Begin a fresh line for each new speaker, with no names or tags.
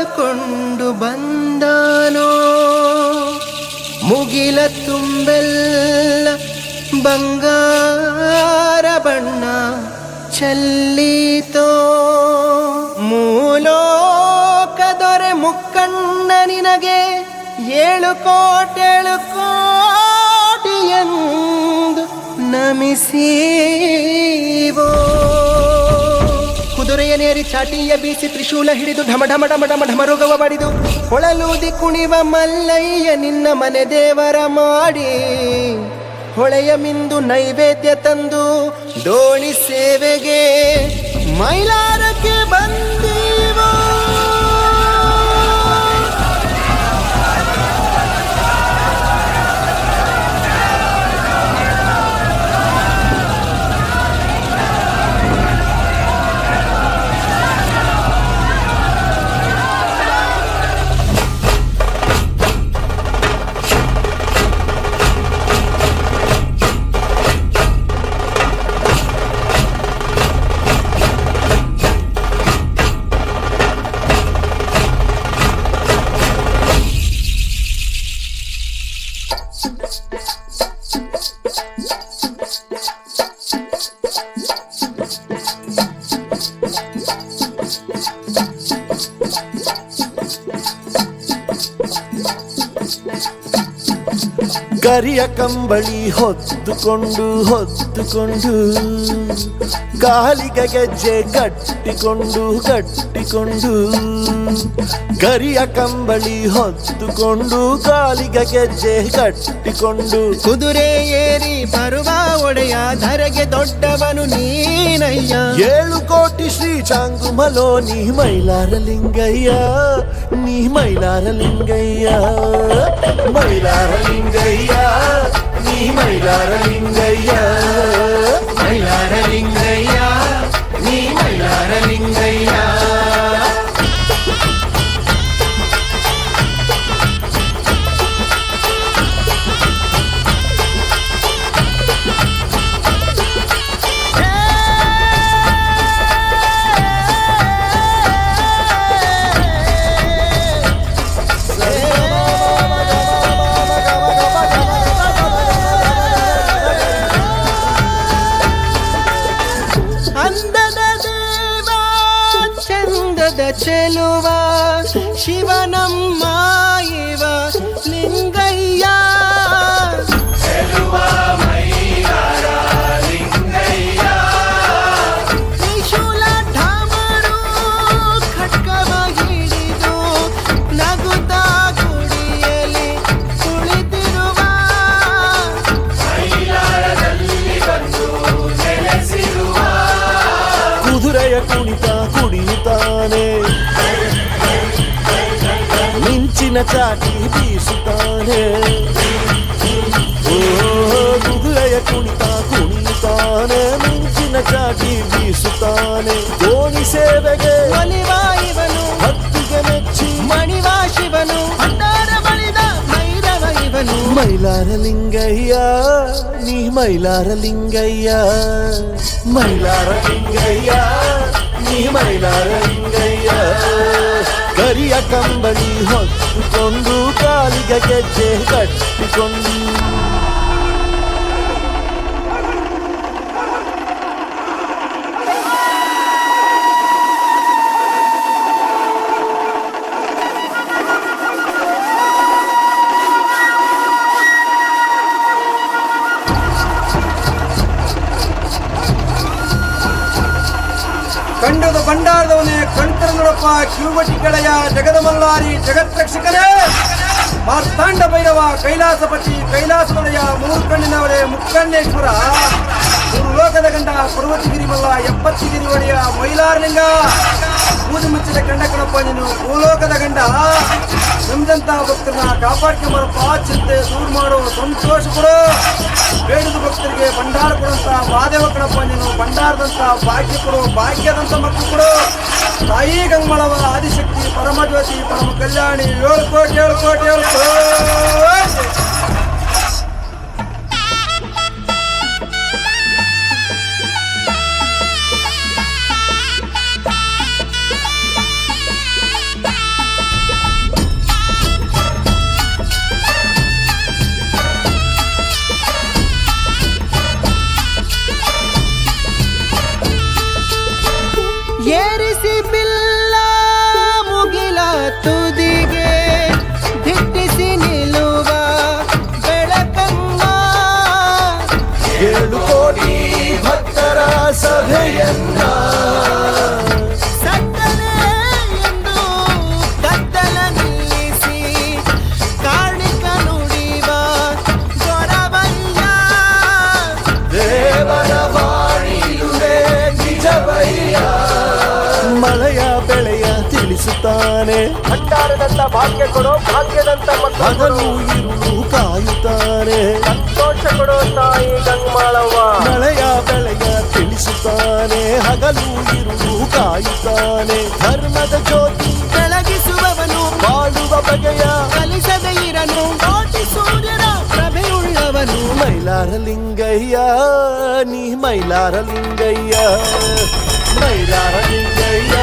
ಬಾಳಿಕೊಂಡು ಬಂದಾನೋ? ಮುಗಿಲ ತುಂಬೆಲ್ಲ ಬಂಗಾರ ಬಣ್ಣ ಚಲ್ಲೀತೋ? ಮೂಲೋಕ ದೊರೆ ಮುಕ್ಕಣ್ಣ ನಿನಗೆ ಏಳು ಕೋಟೆಳು ಕೋಟಿಯನ್ನು ನಮಿಸೀವೋ? ಕುದುರೆಯನೇರಿ ಚಾಟಿಯ ಬೀಸಿ ತ್ರಿಶೂಲ ಹಿಡಿದು ಢಮ ಢಮ ಢಮ ಢಮ ಢಮರುಗವ ಬಡಿದು. ಹೊಳಲೂದಿ ಕುಣಿವ ಮಲ್ಲಯ್ಯ ನಿನ್ನ ಮನೆ ದೇವರ ಮಾಡಿ. ಹೊಳೆಯ ಮಿಂದು ನೈವೇದ್ಯ ತಂದು ದೋಣಿ ಸೇವೆಗೆ ಮೈಲಾರಕ್ಕೆ
ಕರಿಯ ಕಂಬಳಿ ಹೊತ್ತುಕೊಂಡು ಹೊತ್ತುಕೊಂಡು ಕಾಲಿಗೆ ಗೆಜ್ಜೆ ಕಟ್ಟಿಕೊಂಡು ಕಟ್ಟಿಕೊಂಡು ಕರಿಯ ಕಂಬಳಿ ಹೊತ್ತುಕೊಂಡು ಕಾಲಿಗೆ ಗೆಜ್ಜೆ ಕಟ್ಟಿಕೊಂಡು
ಕುದುರೆ ಏರಿ ಬರುವ ಒಡೆಯ ಧರೆಗೆ ದೊಡ್ಡವನು ನೀನಯ್ಯ
ಏಳು ಕೋಟಿ ಶ್ರೀ ಚಾಂಗುಮಲೋ ನೀ ಮೈಲಾರ ಲಿಂಗಯ್ಯ ನೀ ಮೈಲಾರ ಲಿಂಗಯ್ಯ ಮೈಲಾರ ಲಿಂಗಯ್ಯ
లింగయ్య
నీ మైలార அம்மா ಮಿಂಚಿನ ಚಾಟಿ ಬೀಸುತ್ತಾನೆ ಓ ಕುದುರೆಯ ಕುಣಿತ ಕುಣಿಯುತ್ತಾನೆ ಮಿಂಚಿನ ಚಾಟಿ ಬೀಸುತ್ತಾನೆ ದೋಣಿ ಸೇವೆಗೆ
ಒಲಿವ ಇವನು
ಹತ್ತಿಗೆ ಮೆಚ್ಚಿ
ಮಣಿವ ಶಿವನು ಭಂಡಾರ ಬಳಿದ ಭೈರವ ಇವನು
ಮೈಲಾರ ಲಿಂಗಯ್ಯ ನೀ ಮೈಲಾರ ಲಿಂಗಯ್ಯ ಮೈಲಾರ ಲಿಂಗಯ್ಯ ನೀ ಮೈಲಾರ ಲಿಂಗಯ್ಯ ಕರಿಯ ಕಂಬಳಿ ಹೊತ್ತುಕೊಂಡು ಕಾಲಿಗೆ ಗೆಜ್ಜೆ ಕಟ್ಟಿಕೊಂಡು.
ಕಂಡದ ಭಂಡಾರದವನೇ ಕಂಠರ ನೋಡಪ್ಪ ಕಿರುಬಟಿ ಕಡೆಯ ಜಗದ ಮಲ್ಲಾರಿ ಜಗತ್ರಕ್ಷಕನೇ ಮಾರ್ತಾಂಡ ಭೈರವ ಕೈಲಾಸಪತಿ ಕೈಲಾಸವಲಯ ಮೂರು ಕಣ್ಣಿನವರೇ ಮುಕ್ಕಣ್ಣೇಶ್ವರ ಎಪ್ಪತ್ತಿಗಿರಿ ಒಡೆಯ ಮೈಲಾರಲಿಂಗ ಬೂದು ಮುಚ್ಚಿದ ಗಂಡ ಕಣಪ್ಪ, ನೀನು ಭೂಲೋಕದ ಗಂಡ. ನಮ್ದಂತಹ ಭಕ್ತರನ್ನ ಕಾಪಾಡ್ಕೊಂಬರಪ್ಪ, ಚಿಂತೆ ದೂರ ಮಾಡೋ, ಸಂತೋಷ ಕೊಡು. ಬೇಡದ ಭಕ್ತರಿಗೆ ಭಂಡಾರ ಕೊಡುವಂತ ಮಹಾದೇವ ಕಣಪ್ಪ, ನೀನು ಭಂಡಾರದಂತ ಭಾಗ್ಯ ಕೊಡು, ಭಾಗ್ಯದಂತ ಮಕ್ಕಳು ಕೊಡು. ತಾಯಿ ಗಂಗಮಳವ, ಆದಿಶಕ್ತಿ, ಪರಮಜ್ಯೋತಿ ಪರಮ ಕಲ್ಯಾಣಿ ಏಳು ಕೋಟಿ ಏಳು ಕೋಟಿ ಏಳು
ಕಾಯುತ್ತಾನೆ
ಭಂಡಾರದಂತ ಭಾಗ್ಯ ಕೊಡೋ ಭಾಗ್ಯದಂತ ಮಕ್ಕಳು
ಹಗಲು ಇರುಳು ಕಾಯುತ್ತಾನೆ
ಸಂತೋಷ ಕೊಡೋ ತಾಯಿ ಗಂಗಮಾಳವ್ವ
ಮಳೆಯ ಬೆಳೆಯ ತಿಳಿಸುತ್ತಾನೆ ಹಗಲು ಇರುಳು ಕಾಯುತ್ತಾನೆ ಧರ್ಮದ ಜ್ಯೋತಿ
ಬೆಳಗಿಸುವವನು
ಬಾಳುವ ಬಗೆಯ
ಕಲಿಸದೆ ಇರನು ಕೋಟಿ ಸೂರ್ಯನ ಪ್ರಭೆಯುಳ್ಳವನು
ಮೈಲಾರ ಲಿಂಗಯ್ಯ ನೀ ಮೈಲಾರ ಲಿಂಗಯ್ಯ ಮೈಲಾರ ಲಿಂಗಯ್ಯ